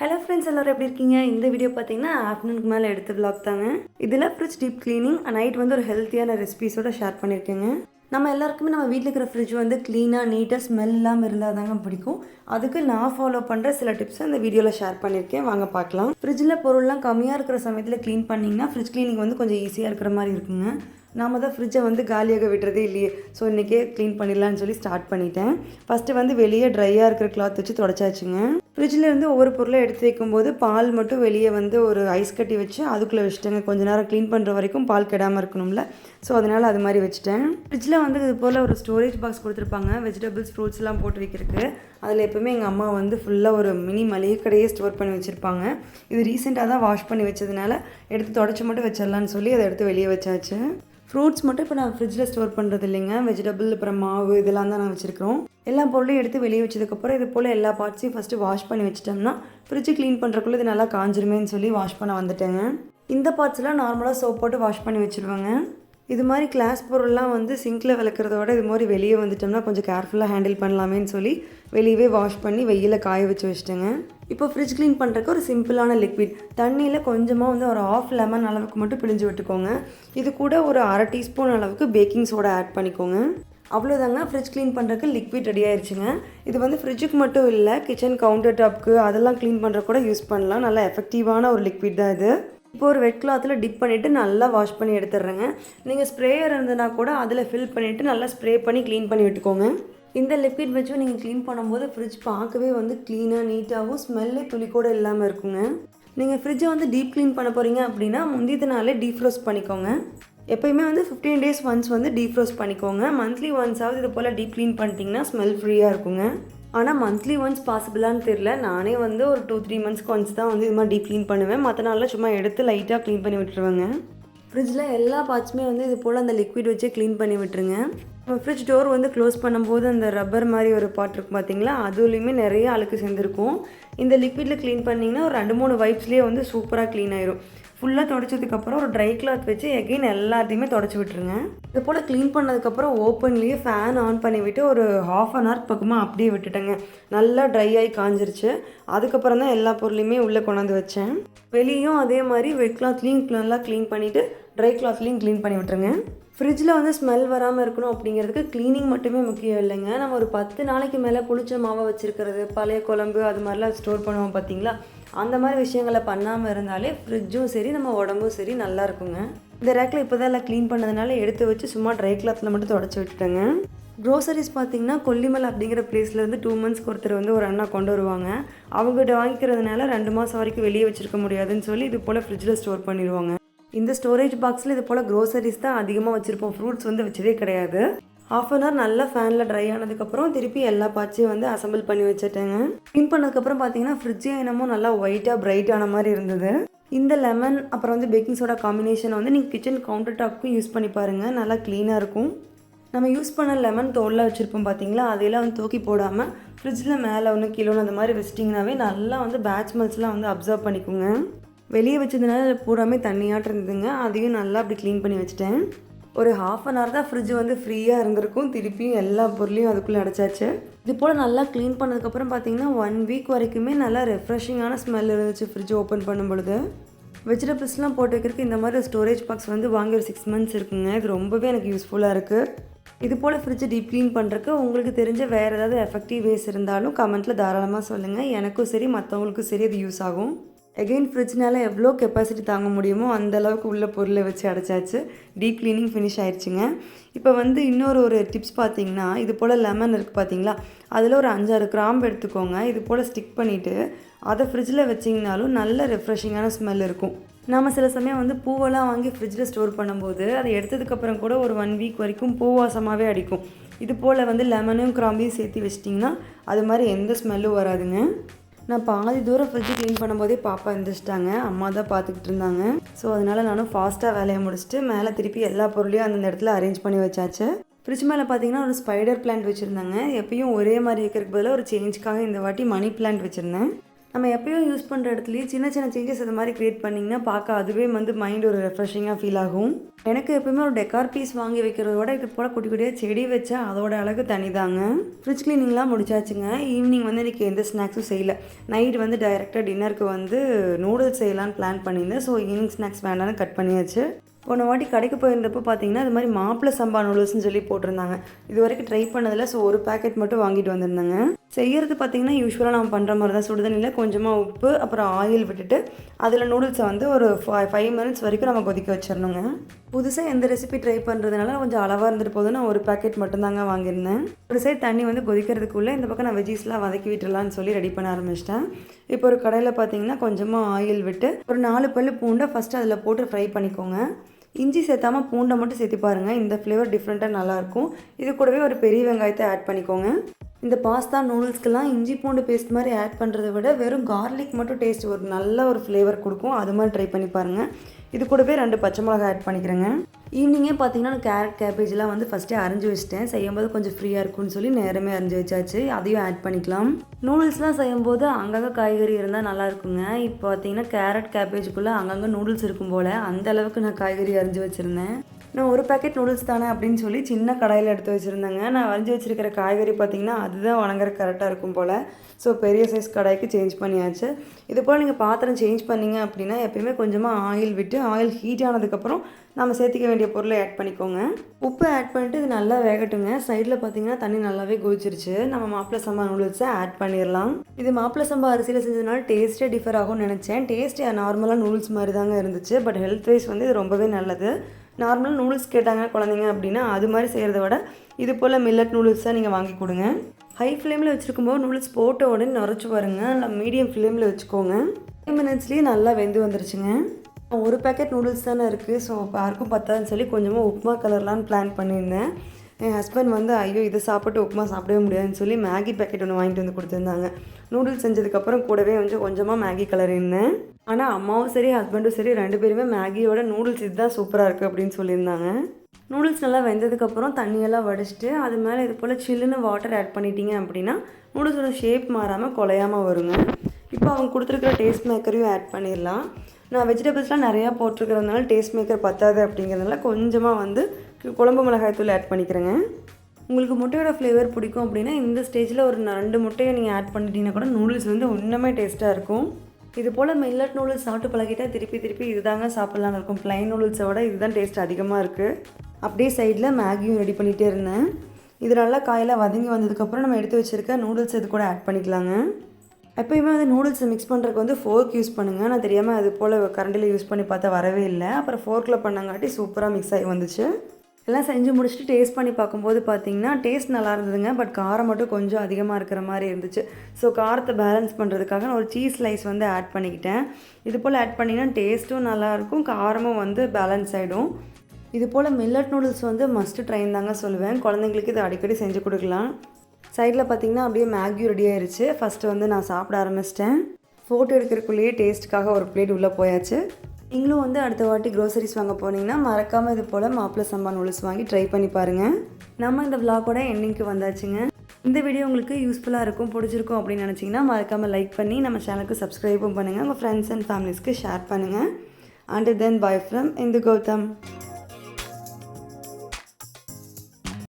Hello friends எல்லோரும் எப்படி இருக்கீங்க? இந்த வீடியோ பார்த்தீங்கன்னா ஆஃப்டர்நூனுக்கு மேலே எடுத்த விளாக் தாங்க. இதில் ஃப்ரிட்ஜ் டீப் க்ளீனிங் நைட் வந்து ஒரு ஹெல்த்தியான ரெசிபிஸோட ஷேர் பண்ணியிருக்கேங்க நம்ம எல்லாருக்குமே நம்ம வீட்டில் இருக்கிற ஃப்ரிட்ஜ் வந்து க்ளீனாக நீட்டாக ஸ்மெல் இல்லாமல் இருந்தால் தாங்க பிடிக்கும். அதுக்கு நான் ஃபாலோ பண்ணுற சில டிப்ஸ் இந்த வீடியோவில் ஷேர் பண்ணியிருக்கேன் வாங்க பார்க்கலாம். ஃப்ரிட்ஜில் பொருள்லாம் கம்மியாக இருக்கிற சமயத்தில் க்ளீன் பண்ணிங்கன்னா ஃப்ரிட்ஜ் க்ளீனிங் வந்து கொஞ்சம் ஈஸியாக இருக்கிற மாதிரி இருக்குங்க. நாம தான் ஃப்ரிட்ஜை வந்து காலியாக விடுறதே இல்லையே. ஸோ இன்றைக்கே க்ளீன் பண்ணிடலான்னு சொல்லி ஸ்டார்ட் பண்ணிட்டேன். ஃபஸ்ட்டு வந்து வெளியே ட்ரையாக இருக்கிற கிளாத் வச்சு தொடச்சாச்சுங்க. ஃப்ரிட்ஜிலேருந்து ஒவ்வொரு பொருளை எடுத்து வைக்கும்போது பால் மட்டும் வெளியே வந்து ஒரு ஐஸ் கட்டி வச்சு அதுக்குள்ளே வச்சுட்டேங்க. கொஞ்ச நேரம் க்ளீன் பண்ணுற வரைக்கும் பால் கெடாமல் இருக்கணும்ல. ஸோ அதனால் அது மாதிரி வச்சுட்டேன். ஃப்ரிட்ஜில் வந்து இது போல் ஒரு ஸ்டோரேஜ் பாக்ஸ் கொடுத்துருப்பாங்க. வெஜிடபிள்ஸ் ஃப்ரூட்ஸ்லாம் போட்டு வைக்கிறதுக்கு. அதில் எப்போவுமே எங்கள் அம்மா வந்து ஃபுல்லாக ஒரு மினி மளிகை கடையே ஸ்டோர் பண்ணி வச்சுருப்பாங்க. இது ரீசெண்டாக தான் வாஷ் பண்ணி வச்சதுனால எடுத்து தொடச்சி மட்டும் வச்சிடலான்னு சொல்லி அதை எடுத்து வெளியே வச்சாச்சு. ஃப்ரூட்ஸ் மட்டும் இப்போ நான் ஃப்ரிட்ஜில் ஸ்டோர் பண்ணுறது இல்லைங்க. வெஜிடபிள் அப்புறம் மாவு இதெல்லாம் தான் நான் வச்சுருக்கிறோம். எல்லா பொருளையும் எடுத்து வெளியே வச்சதுக்கப்புறம் இது போல் எல்லா பார்ட்ஸையும் ஃபஸ்ட்டு வாஷ் பண்ணி வச்சிட்டோம்னா ஃப்ரிட்ஜு க்ளீன் பண்ணுறக்குள்ள இது நல்லா காஞ்சிருமேன்னு சொல்லி வாஷ் பண்ண வந்துட்டேங்க. இந்த பார்ட்ஸ்லாம் நார்மலாக சோப் போட்டு வாஷ் பண்ணி வச்சுருவாங்க. இது மாதிரி கிளாஸ் பொருள்லாம் வந்து சிங்கில் விளக்குறத விட இது மாதிரி வெளியே வந்துட்டோம்னா கொஞ்சம் கேர்ஃபுல்லாக ஹேண்டில் பண்ணலாமேன்னு சொல்லி வெளியவே வாஷ் பண்ணி வெயிலில் காய வச்சு வச்சுட்டேங்க. இப்போ ஃப்ரிட்ஜ் க்ளீன் பண்ணுறக்கு ஒரு சிம்பிளான லிக்விட் தண்ணியில் கொஞ்சமாக வந்து ஒரு ஆஃப் லெமன் அளவுக்கு மட்டும் பிழிஞ்சு விட்டுக்கோங்க. இது கூட ஒரு அரை டீஸ்பூன் அளவுக்கு பேக்கிங் சோடா ஆட் பண்ணிக்கோங்க. அவ்வளோதாங்க ஃப்ரிட்ஜ் க்ளீன் பண்ணுறதுக்கு லிக்விட் ரெடி ஆயிடுச்சுங்க இது வந்து ஃப்ரிட்ஜுக்கு மட்டும் இல்லை கிச்சன் கவுண்டர் டாப்க்கு அதெல்லாம் க்ளீன் பண்ணுற கூட யூஸ் பண்ணலாம். நல்லா எஃபெக்டிவான ஒரு லிக்விட் தான் இது. இப்போ ஒரு வெட் கிளாத்தில் டிப் பண்ணிவிட்டு நல்லா வாஷ் பண்ணி எடுத்துடுறேங்க. நீங்கள் ஸ்ப்ரேயர் இருந்ததுனா கூட அதில் ஃபில் பண்ணிவிட்டு நல்லா ஸ்ப்ரே பண்ணி க்ளீன் பண்ணி விட்டுக்கோங்க. இந்த லிக்விட் வச்சு நீங்கள் க்ளீன் பண்ணும்போது ஃப்ரிட்ஜ் பார்க்கவே வந்து க்ளீனாக நீட்டாகவும் ஸ்மெல்லே துளி கூட இல்லாமல் இருக்குங்க. நீங்கள் ஃப்ரிட்ஜை வந்து டீப் க்ளீன் பண்ண போகிறீங்க அப்படின்னா முந்தியத்து நாளே டீஃப்ரோஸ்ட் பண்ணிக்கோங்க. எப்பயுமே வந்து ஃபிஃப்டீன் டேஸ் ஒன்ஸ் வந்து டீஃப்ரோஸ்ட் பண்ணிக்கோங்க. மந்த்லி ஒன்ஸாவது இது போல் டீப் க்ளீன் பண்ணிட்டீங்கன்னா ஸ்மெல் ஃப்ரீயாக இருக்குங்க. ஆனால் மந்த்லி ஒன்ஸ் பாசிபிளான்னு தெரில நானே வந்து ஒரு டூ த்ரீ மந்த்ஸ்க்கு ஒன்ஸ் தான் வந்து இது மாதிரி டீப் க்ளீன் பண்ணுவேன். மற்ற நாளில் சும்மா எடுத்து லைட்டாக க்ளீன் பண்ணி விட்டுருவேங்க. ஃப்ரிட்ஜில் எல்லா பார்ட்ஸுமே வந்து இது போல் அந்த லிக்விட் வச்சு க்ளீன் பண்ணி விட்டுருங்க. நம்ம ஃப்ரிட்ஜ் டோர் வந்து க்ளோஸ் பண்ணும்போது அந்த ரப்பர் மாதிரி ஒரு பாட் இருக்கும் பார்த்தீங்களா அதுலேயுமே நிறைய அழுக்கு சேர்ந்துருக்கும். இந்த லிக்விடில் க்ளீன் பண்ணிங்கன்னா ஒரு ரெண்டு மூணு வைப்ஸ்லேயே வந்து சூப்பராக க்ளீன் ஆயிரும். ஃபுல்லாக தொடச்சதுக்கப்புறம் ஒரு ட்ரை கிளாத் வச்சு எகைன் எல்லாத்தையுமே தொடச்சி விட்டுருங்க. இது போல் க்ளீன் பண்ணதுக்கப்புறம் ஓப்பன்லேயே ஃபேன் ஆன் பண்ணி விட்டு ஒரு ஹாஃப் அன் ஹவர் பக்கமாக அப்படியே விட்டுட்டேங்க. நல்லா ட்ரை ஆகி காஞ்சிருச்சு. அதுக்கப்புறம் தான் எல்லா பொருளையுமே உள்ளே கொண்டாந்து வச்சேன். வெளியும் அதே மாதிரி வெட் கிளாத்லேயும் நல்லா க்ளீன் பண்ணிவிட்டு ட்ரை கிளாத்லேயும் க்ளீன் பண்ணி விட்டுருங்க. ஃப்ரிட்ஜில் வந்து ஸ்மெல் வராமல் இருக்கணும் அப்படிங்கிறதுக்கு க்ளீனிங் மட்டுமே முக்கியம் இல்லைங்க. நம்ம ஒரு பத்து நாளைக்கு மேலே புளிச்ச மாவை வச்சுருக்கிறது பழைய குழம்பு அது மாதிரிலாம் ஸ்டோர் பண்ணுவோம் பார்த்தீங்களா அந்த மாதிரி விஷயங்களை பண்ணாமல் இருந்தாலே ஃப்ரிட்ஜும் சரி நம்ம உடம்பும் சரி நல்லா இருக்குங்க. இந்த ரேக்கில் இப்போ தான் எல்லாம் க்ளீன் பண்ணதுனால எடுத்து வச்சு சும்மா ட்ரை கிளாத்தில் மட்டும் தொடச்சி விட்டுட்டேங்க. க்ரோசரிஸ் பார்த்தீங்கன்னா கொல்லிமலை அப்படிங்கிற பிளேஸ்லேருந்து டூ மந்த்ஸ்க்கு ஒருத்தர் வந்து ஒரு அண்ணா கொண்டு வருவாங்க. அவங்ககிட்ட வாங்கிக்கிறதுனால ரெண்டு மாதம் வரைக்கும் வெளியே வச்சுருக்க முடியாதுன்னு சொல்லி இது போல் ஃப்ரிட்ஜில் ஸ்டோர் பண்ணிடுவாங்க. இந்த ஸ்டோரேஜ் பாக்ஸில் இது போல் க்ரோசரிஸ் தான் அதிகமாக வச்சுருப்போம். ஃப்ரூட்ஸ் வந்து வச்சதே கிடையாது. ஹாஃப் அன் ஹவர் நல்லா ஃபேனில் ட்ரை ஆனதுக்கப்புறம் திருப்பி எல்லா பாட்சையும் வந்து அசம்பிள் பண்ணி வச்சுட்டேங்க. க்ளீன் பண்ணதுக்கப்புறம் பார்த்தீங்கன்னா ஃப்ரிட்ஜே என்னமோ நல்லா ஒயிட்டாக பிரைட் ஆன மாதிரி இருந்தது. இந்த லெமன் அப்புறம் வந்து பேக்கிங் சோடா காம்பினேஷனை வந்து நீங்கள் கிச்சன் கவுண்டர் டாப்க்கும் யூஸ் பண்ணி பாருங்கள் நல்லா க்ளீனாக இருக்கும். நம்ம யூஸ் பண்ண லெமன் தோலில் வச்சுருப்போம் பார்த்தீங்களா அதையெல்லாம் வந்து தூக்கி போடாமல் ஃப்ரிட்ஜில் மேலே ஒன்று கீழே அந்த மாதிரி வச்சிட்டிங்கனாவே நல்லா வந்து பேட்ச் மல்ஸ்லாம் வந்து அப்சர்வ் பண்ணிக்கோங்க. வெளியே வச்சதுனால பூராமே தண்ணியாட்டம் இருந்ததுங்க. அதையும் நல்லா அப்படி க்ளீன் பண்ணி வச்சுட்டேன். ஒரு ஹாஃப் அன் ஹவர் தான் ஃப்ரிட்ஜ் வந்து ஃப்ரீயாக இருந்திருக்கும். திருப்பியும் எல்லா பொருளையும் அதுக்குள்ளே அடைச்சாச்சு. இது போல் நல்லா க்ளீன் பண்ணதுக்கப்புறம் பார்த்தீங்கன்னா ஒன் வீக் வரைக்குமே நல்லா ரெஃப்ரெஷிங்கான ஸ்மெல் இருந்துச்சு ஃப்ரிட்ஜ் ஓப்பன் பண்ணும் பொழுது. வெஜிடபிள்ஸ்லாம் போட்டு வைக்கிறதுக்கு இந்த மாதிரி ஸ்டோரேஜ் பாக்ஸ் வந்து வாங்கி ஒரு சிக்ஸ் மந்த்ஸ் இருக்குங்க. இது ரொம்பவே எனக்கு யூஸ்ஃபுல்லாக இருக்குது இது போல் ஃப்ரிட்ஜ் டீப் க்ளீன் பண்ணுறக்கு உங்களுக்கு தெரிஞ்ச வேறு ஏதாவது எஃபெக்டிவ் வேஸ் இருந்தாலும் கமெண்ட்டில் தாராளமாக சொல்லுங்கள் எனக்கும் சரி மற்றவங்களுக்கும் சரி அது யூஸ் ஆகும். எகெயின் ஃப்ரிட்ஜ்னால எவ்வளோ கெப்பாசிட்டி தாங்க முடியுமோ அந்த அளவுக்கு உள்ள பொருளை வச்சு அடைச்சாச்சு. டீப் க்ளீனிங் ஃபினிஷ் ஆயிடுச்சுங்க இப்போ வந்து இன்னொரு ஒரு டிப்ஸ் பார்த்தீங்கன்னா இது போல் லெமன் இருக்குது பார்த்தீங்களா? அதில் ஒரு அஞ்சாறு கிராம்பு எடுத்துக்கோங்க. இது போல் ஸ்டிக் பண்ணிவிட்டு அதை ஃப்ரிட்ஜில் வச்சிங்கனாலும் நல்ல ரெஃப்ரெஷிங்கான ஸ்மெல் இருக்கும். நம்ம சில சமயம் வந்து பூவெல்லாம் வாங்கி ஃப்ரிட்ஜில் ஸ்டோர் பண்ணும்போது அதை எடுத்ததுக்கப்புறம் கூட ஒரு ஒன் வீக் வரைக்கும் பூவாசமாகவே அடிக்கும். இது போல் வந்து லெமனும் கிராம்பையும் சேர்த்து வச்சிட்டிங்கன்னா அது மாதிரி எந்த ஸ்மெல்லும் வராதுங்க. நான் பாதி தூரம் ஃப்ரிட்ஜ் க்ளீன் பண்ணும்போதே பாப்பா எழுந்திரிச்சிட்டாங்க அம்மா தான் பார்த்துக்கிட்டு இருந்தாங்க. ஸோ அதனால் நானும் ஃபாஸ்ட்டாக வேலையை முடிச்சுட்டு மேலே திருப்பி எல்லா பொருளையும் அந்தந்த இடத்துல அரேஞ்ச் பண்ணி வச்சாச்சு. ஃப்ரிட்ஜ் மேலே பார்த்தீங்கன்னா ஒரு ஸ்பைடர் பிளான்ட் வச்சுருந்தாங்க. எப்பயும் ஒரே மாதிரி இருக்கிறதுக்கு பதிலாக ஒரு சேஞ்சுக்காக இந்த வாட்டி மணி பிளான்ட் வச்சுருந்தேன். நம்ம எப்பயும் யூஸ் பண்ணுற இடத்துலையே சின்ன சின்ன சேஞ்சஸ் அது மாதிரி க்ரியேட் பண்ணிங்கன்னா பார்க்க அதுவே வந்து மைண்ட் ஒரு ரெஃப்ரெஷிங்காக ஃபீல் ஆகும். எனக்கு எப்பயுமே ஒரு டெக்கார் பீஸ் வாங்கி வைக்கிறத விட இது போல் குட்டி குட்டியாக செடி வச்சா அதோட அழகு தனிதாங்க. ஃப்ரிட்ஜ் க்ளீனிங்லாம் முடிச்சாச்சுங்க. ஈவினிங் வந்து இன்றைக்கி எந்த ஸ்நாக்ஸும் செய்யலை. நைட் வந்து டைரெக்டாக டின்னருக்கு வந்து நூடுல்ஸ் செய்யலான்னு பிளான் பண்ணியிருந்தேன். ஸோ ஈவினிங் ஸ்நாக்ஸ் வேண்டாம்னு கட் பண்ணியாச்சு. போன வாட்டி கடைக்கு போயிருந்தப்போ பார்த்தீங்கன்னா இது மாதிரி மாப்பிள சம்பா நூடுல்ஸ்னு சொல்லி போட்டிருந்தாங்க. இது வரைக்கும் ட்ரை பண்ணதில்லை. ஸோ ஒரு பேக்கெட் மட்டும் வாங்கிட்டு வந்திருந்தாங்க. செய்யறது பார்த்தீங்கன்னா யூஸ்வலாக நம்ம பண்ணுற மாதிரி தான் சுடுதண்ணியில் கொஞ்சமாக உப்பு அப்புறம் ஆயில் விட்டுட்டு அதில் நூடுல்ஸை வந்து ஒரு ஃபைவ் மினிட்ஸ் வரைக்கும் நம்ம கொதிக்க வச்சிடணுங்க புதுசாக எந்த ரெசிபி ட்ரை பண்ணுறதுனால கொஞ்சம் அளவாக இருந்துட்டு போதும் நான் ஒரு பேக்கெட் மட்டும்தாங்க வாங்கியிருந்தேன். ஒரு சைடு தண்ணி வந்து கொதிக்கிறதுக்குள்ளே இந்த பக்கம் நான் வெஜ்ஜீஸ்லாம் வதக்கி விட்டுலான்னு சொல்லி ரெடி பண்ண ஆரம்பிச்சிட்டேன். இப்போ ஒரு கடையில் பார்த்தீங்கன்னா கொஞ்சமாக ஆயில் விட்டு ஒரு நாலு பல்லு பூண்டை ஃபஸ்ட்டு அதில் போட்டு ஃப்ரை பண்ணிக்கோங்க. இஞ்சி சேர்த்தாமல் பூண்டை மட்டும் சேர்த்து பாருங்கள் இந்த ஃப்ளேவர் டிஃப்ரெண்ட்டாக நல்லாயிருக்கும் இது கூடவே ஒரு பெரிய வெங்காயத்தை ஆட் பண்ணிக்கோங்க. இந்த பாஸ்தா நூடுல்ஸ்க்கெல்லாம் இஞ்சி பூண்டு பேஸ்ட் மாதிரி ஆட் பண்ணுறதை விட வெறும் கார்லிக் மட்டும் டேஸ்ட் ஒரு நல்ல ஒரு ஃப்ளேவர் கொடுக்கும். அது மாதிரி ட்ரை பண்ணி பாருங்கள் இது கூடவே ரெண்டு பச்சை மிளகாய் ஆட் பண்ணிக்கிறேங்க. ஈவினிங்கே பார்த்தீங்கன்னா நான் கேரட் கேபேஜ்லாம் வந்து ஃபஸ்ட்டே அரைஞ்சி வச்சிட்டேன். செய்யும்போது கொஞ்சம் ஃப்ரீயாக இருக்கும்னு சொல்லி நேரமே அரைஞ்சி வச்சாச்சு. அதையும் ஆட் பண்ணிக்கலாம். நூடுல்ஸ்லாம் செய்யும்போது அங்கங்கே காய்கறி இருந்தால் நல்லா இருக்குங்க. இப்போ பார்த்தீங்கன்னா கேரட் கேபேஜுக்குள்ளே அங்கங்கே நூடுல்ஸ் இருக்கும் போல் அந்த அளவுக்கு நான் காய்கறி அரைஞ்சி வச்சுருந்தேன். நான் ஒரு பேக்கெட் நூடுல்ஸ் தானே அப்படின்னு சொல்லி சின்ன கடாயில் எடுத்து வச்சுருந்தேங்க. நான் வரைஞ்சி வச்சிருக்கிற காய்கறி பார்த்தீங்கன்னா அதுதான் வணங்குற கரெக்டாக இருக்கும் போல். ஸோ பெரிய சைஸ் கடாய்க்கு சேஞ்ச் பண்ணியாச்சு. இது போல் நீங்கள் பாத்திரம் சேஞ்ச் பண்ணீங்க அப்படின்னா எப்பயுமே கொஞ்சமாக ஆயில் விட்டு ஆயில் ஹீட் ஆனதுக்கப்புறம் நம்ம சேர்த்திக்க வேண்டிய பொருளை ஆட் பண்ணிக்கோங்க. உப்பு ஆட் பண்ணிட்டு இது நல்லா வேகட்டுங்க. சைடில் பார்த்தீங்கன்னா தண்ணி நல்லாவே கொதிச்சிருச்சு. நம்ம மாப்பிள சம்பா நூடுல்ஸை ஆட் பண்ணிடலாம். இது மாப்பிள சம்பா அரிசியில் செஞ்சதுனால டேஸ்ட்டே டிஃபர் ஆகும்னு நினச்சேன். டேஸ்ட் நார்மலாக நூடுல்ஸ் மாதிரி தாங்க இருந்துச்சு. பட் ஹெல்த் வைஸ் வந்து இது ரொம்பவே நல்லது. நார்மலாக நூடுல்ஸ் கேட்டாங்க குழந்தைங்க அப்படின்னா அது மாதிரி செய்கிறத விட இது போல் மில்லட் நூடுல்ஸாக நீங்கள் வாங்கி கொடுங்க. ஹை ஃப்ளேமில் வச்சுருக்கும்போது நூடுல்ஸ் போட்ட உடனே நிறச்சி பாருங்கள் இல்லை மீடியம் ஃப்ளேமில் வச்சுக்கோங்க. ஃபைவ் மினிட்ஸ்லேயே நல்லா வெந்து வந்துருச்சுங்க. ஒரு பேக்கெட் நூடுல்ஸ் தானே இருக்குது ஸோ யாருக்கும் பத்தாதுன்னு சொல்லி கொஞ்சமாக உப்புமா கலர்லான்னு பிளான் பண்ணியிருந்தேன். என் ஹஸ்பண்ட் வந்து ஐயோ இதை சாப்பிட்டு உப்புமா சாப்பிடவே முடியாதுன்னு சொல்லி மேகி பேக்கெட் ஒன்று வாங்கிட்டு வந்து கொடுத்துருந்தாங்க. நூடுல்ஸ் செஞ்சதுக்கப்புறம் கூடவே வந்து கொஞ்சமாக மேகி கலர் இருந்தேன். ஆனால் அம்மாவும் சரி ஹஸ்பண்டும் சரி ரெண்டு பேருமே மேகியோட நூடுல்ஸ் இதுதான் சூப்பராக இருக்குது அப்படின்னு சொல்லியிருந்தாங்க. நூடுல்ஸ் நல்லா வெந்ததுக்கப்புறம் தண்ணியெல்லாம் வடிச்சிட்டு அது மேலே இது போல் சில்லுன்னு வாட்டர் ஆட் பண்ணிட்டீங்க அப்படின்னா நூடுல்ஸோட ஷேப் மாறாமல் குலையாமல் வருங்க. இப்போ அவங்க கொடுத்துருக்குற டேஸ்ட் மேக்கரையும் ஆட் பண்ணிடலாம். நான் வெஜிடபிள்ஸ்லாம் நிறையா போட்டிருக்கிறதுனால டேஸ்ட் மேக்கர் பத்தாது அப்படிங்கிறதுனால கொஞ்சமாக வந்து குழம்பு மிளகாய் தூள் ஆட் பண்ணிக்கிறேங்க. உங்களுக்கு முட்டையோட ஃப்ளேவர் பிடிக்கும் அப்படின்னா இந்த ஸ்டேஜில் ஒரு ரெண்டு முட்டையை நீங்கள் ஆட் பண்ணிட்டீங்கன்னா கூட நூடுல்ஸ் வந்து இன்னுமே டேஸ்ட்டாக இருக்கும். இது போல் மில்லட் நூடுல்ஸ் சாப்பிட்டு பழகிட்டா திருப்பி திருப்பி இதுதாங்க சாப்பிட்லான்னு இருக்கும். ப்ளைன் நூடுல்ஸை விட இதுதான் டேஸ்ட் அதிகமாக இருக்குது அப்படியே சைடில் மேகியும் ரெடி பண்ணிகிட்டே இருந்தேன். இது நல்லா காயெல்லாம் வதங்கி வந்ததுக்கப்புறம் நம்ம எடுத்து வச்சுருக்க நூடுல்ஸ் இது கூட ஆட் பண்ணிக்கலாங்க. எப்பயுமே வந்து நூடுல்ஸை மிக்ஸ் பண்ணுறதுக்கு வந்து ஃபோர்க் யூஸ் பண்ணுங்கள் நான் தெரியாமல் அது போல் கரண்டில் யூஸ் பண்ணி பார்த்தா வரவே இல்லை. அப்புறம் ஃபோர்க்கில் பண்ணங்காட்டி சூப்பராக மிக்ஸ் ஆகி வந்துச்சு. எல்லாம் செஞ்சு முடிச்சுட்டு டேஸ்ட் பண்ணி பார்க்கும்போது பார்த்தீங்கன்னா டேஸ்ட் நல்லா இருந்ததுங்க. பட் காரம் மட்டும் கொஞ்சம் அதிகமாக இருக்கிற மாதிரி இருந்துச்சு. ஸோ காரத்தை பேலன்ஸ் பண்ணுறதுக்காக நான் ஒரு சீஸ் ஸ்லைஸ் வந்து ஆட் பண்ணிக்கிட்டேன். இது போல் ஆட் பண்ணிங்கன்னா டேஸ்ட்டும் நல்லாயிருக்கும் காரமும் வந்து பேலன்ஸ் ஆகிடும் இது போல் மில்லட் நூடுல்ஸ் வந்து மஸ்ட்டு ட்ரைன் தாங்க சொல்லுவேன். குழந்தைங்களுக்கு இது அடிக்கடி செஞ்சு கொடுக்கலாம். சைடில் பார்த்தீங்கன்னா அப்படியே மேகி ரெடி ஆயிருச்சு. ஃபஸ்ட்டு வந்து நான் சாப்பிட ஆரம்பிச்சிட்டேன். ஃபோட்டோ எடுக்கிறதுக்குள்ளேயே டேஸ்ட்டுக்காக ஒரு பிளேட் உள்ளே போயாச்சு. நீங்களும் வந்து அடுத்த வாட்டி க்ரோசரிஸ் வாங்க போனீங்கன்னா மறக்காமல் இது போல் மாப்பிள்ளை சம்பா நூடுல்ஸ் வாங்கி ட்ரை பண்ணி பாருங்கள் நம்ம இந்த விலாகோட எண்டிங்க்கு வந்தாச்சுங்க. இந்த வீடியோ உங்களுக்கு யூஸ்ஃபுல்லாக இருக்கும் பிடிச்சிருக்கும் அப்படின்னு நினச்சிங்கன்னா மறக்காமல் லைக் பண்ணி நம்ம சேனலுக்கு சப்ஸ்கிரைபும் பண்ணுங்கள் உங்கள் ஃப்ரெண்ட்ஸ் அண்ட் ஃபேமிலிஸ்க்கு ஷேர் பண்ணுங்கள் and then bye from Indhu Gautham